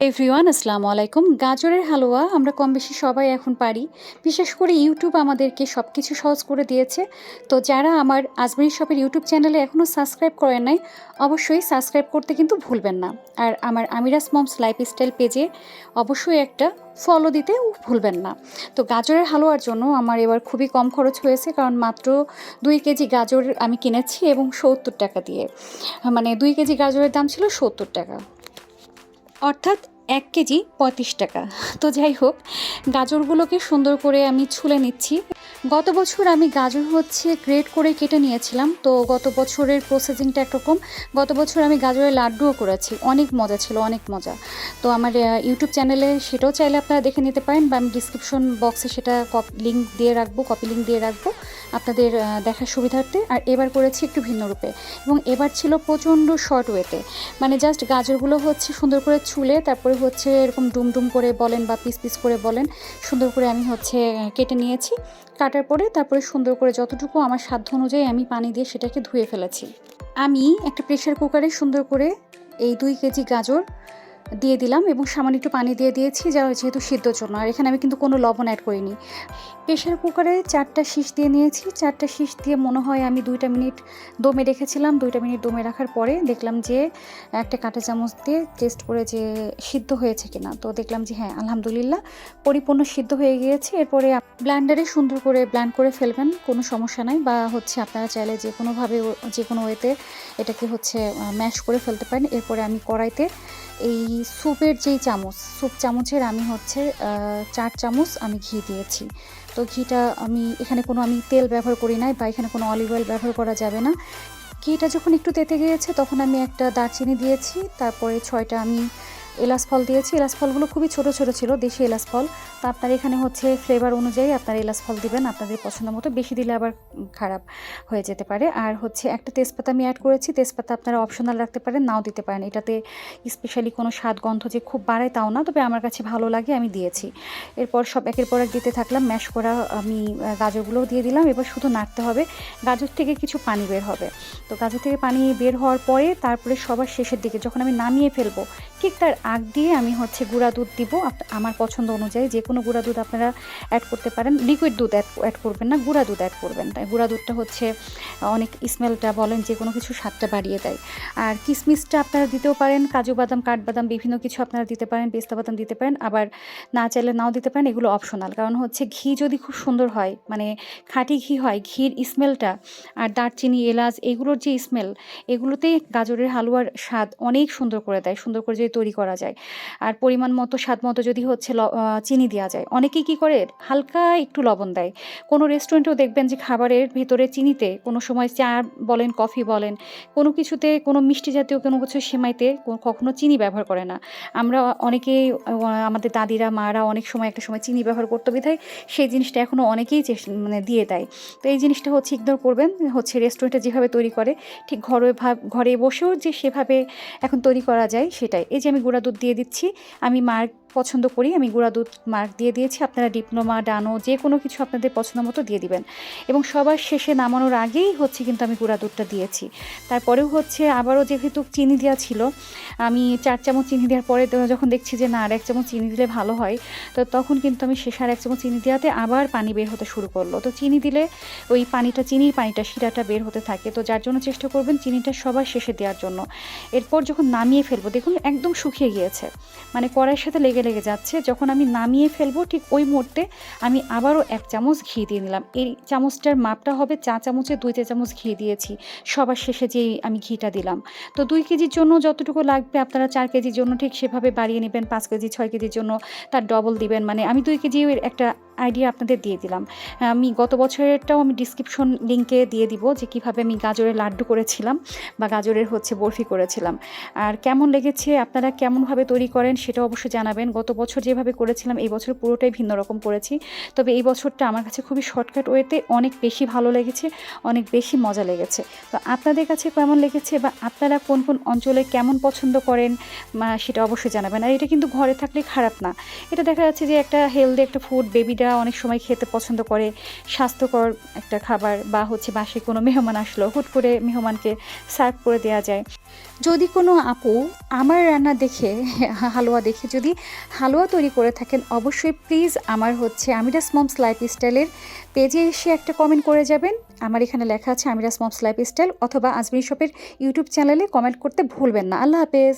Everyone আসসালামু আলাইকুম। গাজরের হালুয়া আমরা কম বেশি সবাই এখন পারি। বিশেষ করে ইউটিউব আমাদেরকে সব কিছু সহজ করে দিয়েছে। তো যারা আমার আজমেরি শপের ইউটিউব চ্যানেলে এখনও সাবস্ক্রাইব করেন নাই, অবশ্যই সাবস্ক্রাইব করতে কিন্তু ভুলবেন না। আর আমার আমিরাস মমস লাইফস্টাইল পেজে অবশ্যই একটা ফলো দিতে ভুলবেন না। তো গাজরের হালুয়ার জন্য আমার এবার খুবই কম খরচ হয়েছে, কারণ মাত্র দুই কেজি গাজর আমি কিনেছি এবং সত্তর টাকা দিয়ে। মানে দুই কেজি গাজরের দাম ছিল সত্তর টাকা। অর্থাৎ এক কেজি পঁয়ত্রিশ টাকা। তো যাই হোক, গাজরগুলোকে সুন্দর করে আমি ছুলে নিচ্ছি। গত বছর আমি গাজর হচ্ছে গ্রেড করে কেটে নিয়েছিলাম, তো গত বছরের প্রসেসিংটা একরকম। গত বছর আমি গাজরের লাড্ডুও করেছি, অনেক মজা ছিল, অনেক মজা। তো আমার ইউটিউব চ্যানেলে সেটাও চাইলে আপনারা দেখে নিতে পারেন বা আমি ডিসক্রিপশন বক্সে সেটা লিঙ্ক দিয়ে রাখব কপি লিঙ্ক দিয়ে রাখব আপনাদের দেখার সুবিধার্থে। আর এবার করেছি একটু ভিন্ন রূপে এবং এবার ছিল প্রচণ্ড শর্ট ওয়েতে মানে জাস্ট গাজরগুলো হচ্ছে সুন্দর করে ছুলে, তারপরে হচ্ছে এরকম ডুমডুম ডুম করে বলেন বা পিস পিস করে বলেন, সুন্দর করে আমি হচ্ছে কেটে নিয়েছি। কাটার পরে তারপরে সুন্দর করে যতটুকু আমার সাধ্য অনুযায়ী আমি পানি দিয়ে সেটাকে ধুয়ে ফেলেছি। আমি একটা প্রেশার কুকারে সুন্দর করে এই দুই কেজি গাজর দিয়ে দিলাম এবং সামান্য একটু পানি দিয়ে দিয়েছি, যা যেহেতু সিদ্ধর জন্য। আর এখানে আমি কিন্তু কোনো লবণ অ্যাড করিনি। প্রেশার কুকারে চারটা শীষ দিয়ে নিয়েছি। চারটা শীষ দিয়ে মনে হয় আমি দুইটা মিনিট দমে রেখেছিলাম। দুইটা মিনিট দমে রাখার পরে দেখলাম যে একটা কাঁটা চামচ দিয়ে টেস্ট করে যে সিদ্ধ হয়েছে কিনা। তো দেখলাম যে হ্যাঁ আলহামদুলিল্লাহ, পরিপূর্ণ সিদ্ধ হয়ে গিয়েছে। এরপরে ব্ল্যান্ডারে সুন্দর করে ব্ল্যান্ড করে ফেলবেন, কোনো সমস্যা নাই। বা হচ্ছে আপনারা চাইলে যে কোনোভাবে যে কোনো ওয়েতে এটাকে হচ্ছে ম্যাশ করে ফেলতে পারেন। এরপরে আমি কড়াইতে এই স্যুপের যেই চামচ, স্যুপ চামচের আমি হচ্ছে চার চামচ আমি ঘি দিয়েছি। তো ঘিটা আমি, এখানে কোনো আমি তেল ব্যবহার করি নাই বা এখানে কোনো অলিভ অয়েল ব্যবহার করা যাবে না। ঘিটা যখন একটু তেতে গিয়েছে, তখন আমি একটা দারচিনি দিয়েছি, তারপরে ছয়টা আমি এলাচ ফল দিয়েছি। এলাচ ফলগুলো খুবই ছোট ছোট ছিল, দেশি এলাচ ফল। তো আপনার এখানে হচ্ছে ফ্লেভার অনুযায়ী আপনার এলাচ ফল দিবেন, আপনাদের পছন্দ মতো। বেশি দিলে আবার খারাপ হয়ে যেতে পারে। আর হচ্ছে একটা তেজপাতা আমি অ্যাড করেছি, তেজপাতা আপনারা অপশনাল রাখতে পারেন, নাও দিতে পারেন। এটাতে স্পেশালি কোনো স্বাদ, গন্ধ যে খুব বাড়ায় তাও না, তবে আমার কাছে ভালো লাগে, আমি দিয়েছি। এরপর সব একের পর এক দিতে থাকলাম ম্যাশ করা আমি গাজরগুলোও দিয়ে দিলাম। এবার শুধু নাড়তে হবে, গাজর থেকে কিছু পানি বের হবে। তো গাজর থেকে পানি বের হওয়ার পরে তারপরে সবার শেষের দিকে যখন আমি নামিয়ে ফেলব ঠিক তার আগ দিয়ে আমি হচ্ছে গুঁড়া দুধ দিব। আমার পছন্দ অনুযায়ী যে কোনো গুঁড়া দুধ আপনারা অ্যাড করতে পারেন। লিকুইড দুধ অ্যাড অ্যাড করবেন না, গুঁড়া দুধ অ্যাড করবেন। তাই গুঁড়া দুধটা হচ্ছে অনেক স্মেলটা বলেন যে কোনো কিছু স্বাদটা বাড়িয়ে দেয়। আর কিশমিশটা আপনারা দিতেও পারেন, কাজু বাদাম, কাঠবাদাম, বিভিন্ন কিছু আপনারা দিতে পারেন, পেস্তা বাদাম দিতে পারেন। আবার না চাইলে নাও দিতে পারেন, এগুলো অপশনাল কারণ হচ্ছে ঘি যদি খুব সুন্দর হয় মানে খাঁটি ঘি হয়, ঘির স্মেলটা আর দারচিনি, এলাচ, এগুলোর যে স্মেল, এগুলোতেই গাজরের হালুয়ার স্বাদ অনেক সুন্দর করে দেয়। সুন্দর করে যদি তৈরি করা যায়। আর পরিমাণ মতো, স্বাদ মতো যদি হচ্ছে চিনি দেওয়া যায়। অনেকেই কী করে? হালকা একটু লবণ দেয়। কোনো রেস্টুরেন্টেও দেখবেন যে খাবারের ভিতরে চিনিতে কোনো সময় চা বলেন কফি বলেন, কোনো কিছুতে কোনো মিষ্টি জাতীয় কোনো কিছু সেমাইতে কখনো চিনি ব্যবহার করে না। আমরা অনেকেই আমাদের দাদিরা, মারা অনেক সময় একটা সময় চিনি ব্যবহার করতে বিধায় সেই জিনিসটা এখনও অনেকেই মানে দিয়ে দেয়। তো এই জিনিসটা হচ্ছে ইগনোর করবেন। হচ্ছে রেস্টুরেন্টে যেভাবে তৈরি করে, ঠিক ঘরে ঘরে বসেও যে সেভাবে এখন তৈরি করা যায় সেটাই। এই যে আমি গুঁড়া দুধ দিয়ে দিচ্ছি আমি মার্ক পছন্দ করি, আমি গুঁড়া দুধ মার্ক দিয়ে দিয়েছি, আপনারা ডিপ্লোমা, ডানো, যে কোনো কিছু আপনাদের পছন্দ মতো দিয়ে দিবেন। এবং সবার শেষে নামানোর আগেই হচ্ছে কিন্তু আমি গুঁড়া দুধটা দিয়েছি। তারপরেও হচ্ছে আবারও যেহেতু চিনি দেওয়া ছিল, আমি চার চামচ চিনি দেওয়ার পরে যখন দেখছি যে না, আর এক চামচ চিনি দিলে ভালো হয়, তো তখন কিন্তু আমি শেষ আর এক চামচ চিনি দেওয়াতে আবার পানি বের হতে শুরু করল। তো চিনি দিলে ওই পানিটা, চিনির পানিটা, শিরাটা বের হতে থাকে। তো যার জন্য চেষ্টা করবেন চিনিটা সবার শেষে দেওয়ার জন্য। এরপর যখন নামিয়ে ফেলব, দেখুন একদম শুকিয়ে গিয়েছে। মানে কড়াইয়ের সাথে লেগে লেগে লেগে যাচ্ছে, যখন আমি নামিয়ে ফেলব, ঠিক ওই মুহূর্তে আমি আবারও এক চামচ ঘি দিয়ে নিলাম। এই চামচটার মাপটা হবে চা চামচে দুই চা চামচ ঘি দিয়েছি। সবার শেষে যেই আমি ঘিটা দিলাম। তো দুই কেজির জন্য যতটুকু লাগবে, আপনারা চার কেজির জন্য ঠিক সেভাবে বাড়িয়ে নেবেন, পাঁচ কেজি, ছয় কেজির জন্য তার ডবল দিবেন। মানে আমি দুই কেজি একটা আইডিয়া আপনাদের দিয়ে দিলাম। আমি গত বছরেরটাও আমি ডিসক্রিপশন লিঙ্কে দিয়ে দিব যে কীভাবে আমি গাজরের লাড্ডু করেছিলাম বা গাজরের হচ্ছে বরফি করেছিলাম। আর কেমন লেগেছে, আপনারা কেমনভাবে তৈরি করেন সেটা অবশ্যই জানাবেন। গত বছর যেভাবে করেছিলাম, এই বছর পুরোটাই ভিন্ন রকম করেছি। তবে এই বছরটা আমার কাছে খুবই শর্টকাট ওয়েতে অনেক বেশি ভালো লেগেছে, অনেক বেশি মজা লেগেছে। তো আপনাদের কাছে কেমন লেগেছে বা আপনারা কোন কোন অঞ্চলে কেমন পছন্দ করেন সেটা অবশ্যই জানাবেন। আর এটা কিন্তু ঘরে থাকলে খারাপ না। এটা দেখা যাচ্ছে যে একটা হেলদি একটা ফুড বেবিরা মেয়েরা অনেক সময় খেতে পছন্দ করে, স্বাস্থ্যকর একটা খাবার বা হচ্ছে বাসে কোনো মেহমান আসলো, হুট করে মেহমানকে সার্ভ করে দেওয়া যায়। যদি কোনো আপু আমার রান্না দেখে, হালুয়া দেখে যদি হালুয়া তৈরি করে থাকেন, অবশ্যই প্লিজ আমার হচ্ছে আমিরাস মমস লাইফ স্টাইলের পেজে এসে একটা কমেন্ট করে যাবেন। আমার এখানে লেখা আছে আমিরাস মমস লাইফ স্টাইল অথবা আজমির শপের ইউটিউব চ্যানেলে কমেন্ট করতে ভুলবেন না। আল্লাহ হাফেজ।